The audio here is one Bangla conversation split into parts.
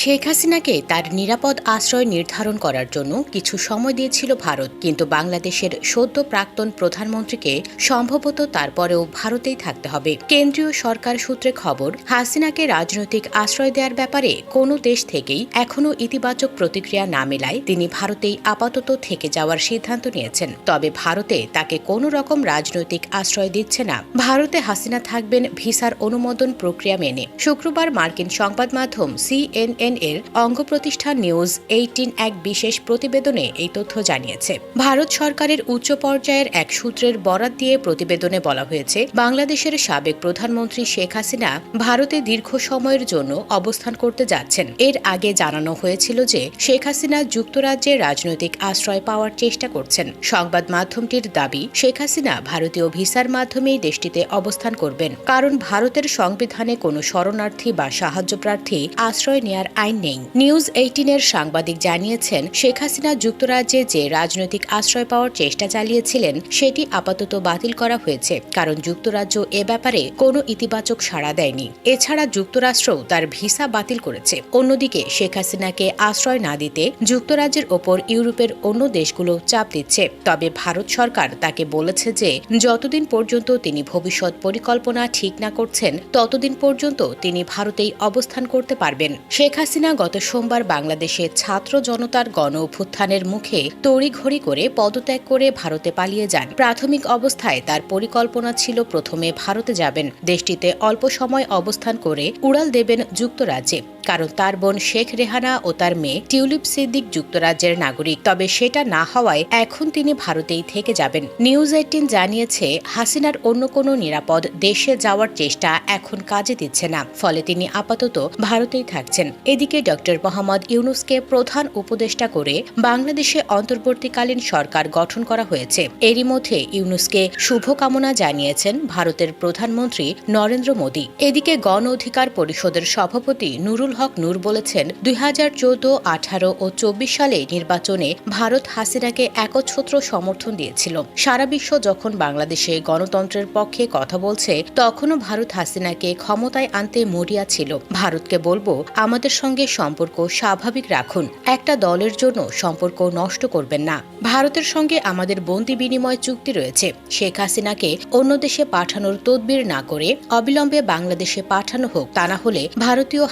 শেখ হাসিনাকে তার নিরাপদ আশ্রয় নির্ধারণ করার জন্য কিছু সময় দিয়েছিল ভারত, কিন্তু বাংলাদেশের সদ্য প্রাক্তন প্রধানমন্ত্রীকে সম্ভবত তারপরেও ভারতেই থাকতে হবে। কেন্দ্রীয় সরকার সূত্রে খবর, হাসিনাকে রাজনৈতিক আশ্রয় দেওয়ার ব্যাপারে কোনো দেশ থেকেই এখনও ইতিবাচক প্রতিক্রিয়া না মেলায় তিনি ভারতেই আপাতত থেকে যাওয়ার সিদ্ধান্ত নিয়েছেন। তবে ভারতে তাকে কোনো রকম রাজনৈতিক আশ্রয় দিচ্ছে না। ভারতে হাসিনা থাকবেন ভিসার অনুমোদন প্রক্রিয়া মেনে। শুক্রবার মার্কিন সংবাদ মাধ্যম সিএনএন এর অঙ্গ প্রতিষ্ঠান নিউজ এইটিন এক বিশেষ প্রতিবেদনে এই তথ্য জানিয়েছে। ভারত সরকারের উচ্চ পর্যায়ের এক সূত্রের বরাত দিয়ে প্রতিবেদনে বলা হয়েছে, বাংলাদেশের সাবেক প্রধানমন্ত্রী শেখ হাসিনা ভারতে দীর্ঘ সময়ের জন্য অবস্থান করতে যাচ্ছেন। এর আগে জানানো হয়েছিল যে, শেখ হাসিনা যুক্তরাজ্যে রাজনৈতিক আশ্রয় পাওয়ার চেষ্টা করছেন। সংবাদ মাধ্যমটির দাবি, শেখ হাসিনা ভারতীয় ভিসার মাধ্যমেই দেশটিতে অবস্থান করবেন। কারণ ভারতের সংবিধানে কোনো শরণার্থী বা সাহায্য প্রার্থী আশ্রয় নেয়ার আইন নেই। নিউজ এইটিনের সাংবাদিক জানিয়েছেন, শেখ হাসিনা যুক্তরাজ্যে যে রাজনৈতিক আশ্রয় পাওয়ার চেষ্টা চালিয়েছিলেন, সেটি আপাতত বাতিল করা হয়েছে, কারণ যুক্তরাজ্য এ ব্যাপারে কোনো ইতিবাচক সাড়া দেয়নি। এছাড়া যুক্তরাষ্ট্রও তার ভিসা বাতিল করেছে। অন্যদিকে, শেখ হাসিনাকে আশ্রয় না দিতে যুক্তরাজ্যের ওপর ইউরোপের অন্য দেশগুলো চাপ দিচ্ছে। তবে ভারত সরকার তাকে বলেছে যে, যতদিন পর্যন্ত তিনি ভবিষ্যৎ পরিকল্পনা ঠিক না করছেন, ততদিন পর্যন্ত তিনি ভারতেই অবস্থান করতে পারবেন। শেখ হাসিনা গত সোমবার বাংলাদেশে ছাত্র জনতার গণ অভ্যুত্থানের মুখে তড়িঘড়ি করে পদত্যাগ করে ভারতে পালিয়ে যান। প্রাথমিক অবস্থায় তার পরিকল্পনা ছিল প্রথমে ভারতে যাবেন। দেশটিতে অল্প সময় অবস্থান করে উড়াল দেবেন যুক্তরাজ্যে। কারণ তার বোন শেখ রেহানা ও তার মেয়ে টিউলিপ সিদ্দিক যুক্তরাজ্যের নাগরিক। তবে সেটা না হওয়ায় এখন তিনি ভারতেই থেকে যাবেন। নিউজ এইটিন জানিয়েছে, হাসিনার অন্য কোনো নিরাপদ দেশে যাওয়ার চেষ্টা এখন কাজে দিচ্ছে না। ফলে তিনি আপাতত ভারতেই থাকছেন। এদিকে ডক্টর মোহাম্মদ ইউনুসকে প্রধান উপদেষ্টা করে বাংলাদেশে অন্তর্বর্তীকালীন সরকার গঠন করা হয়েছে। এরই মধ্যে ইউনুসকে শুভকামনা জানিয়েছেন ভারতের প্রধানমন্ত্রী নরেন্দ্র মোদী। এদিকে গণ অধিকার পরিষদের সভাপতি নুরুল হক নূর বলেছেন, দুই হাজার চৌদ্দ, আঠারো ও চব্বিশ সালে নির্বাচনে ভারত হাসিনাকে একচ্ছত্র সমর্থন দিয়েছিল। সারা বিশ্ব যখন বাংলাদেশে গণতন্ত্রের পক্ষে কথা বলছে, তখনও ভারত হাসিনাকে ক্ষমতায় আনতে মরিয়া ছিল। ভারতকে বলব, আমাদের সঙ্গে সম্পর্ক স্বাভাবিক রাখুন। একটা দলের জন্য সম্পর্ক নষ্ট করবেন না। ভারতের সঙ্গে আমাদের বন্দি বিনিময় চুক্তি রয়েছে। শেখ হাসিনাকে অন্য দেশে পাঠানোর তদবির না করে অবিলম্বে বাংলাদেশে পাঠানো হোক, তা না হলে ভারতীয়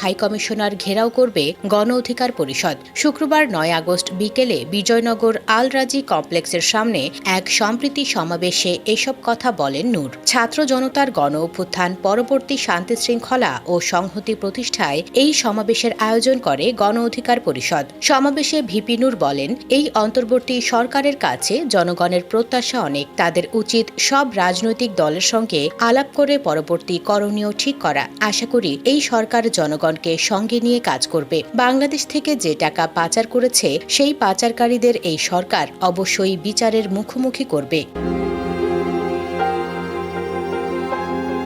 হাইকমিশনার ঘেরাও করবে গণ অধিকার পরিষদ। শুক্রবার নয় আগস্ট বিকেলে বিজয়নগর আল রাজি কমপ্লেক্সের সামনে এক সম্প্রীতি সমাবেশে এসব কথা বলেন নূর। ছাত্র জনতার গণ অভ্যুত্থান, পরবর্তী শান্তি শৃঙ্খলা ও সংহতি প্রতিষ্ঠায় এই সমাবেশের আয়োজন করে গণ অধিকার পরিষদ। সমাবেশে ভিপি নূর বলেন, এই অন্তর্বর্তী সরকারের কাছে জনগণের প্রত্যাশা অনেক। তাদের উচিত সব রাজনৈতিক দলের সঙ্গে আলাপ করে পরবর্তী করণীয় ঠিক করা। আশা করি এই সরকার জনগণকে সঙ্গে নিয়ে কাজ করবে। বাংলাদেশ থেকে যে টাকা পাচার করেছে, সেই পাচারকারীদের এই সরকার অবশ্যই বিচারের মুখোমুখি করবে।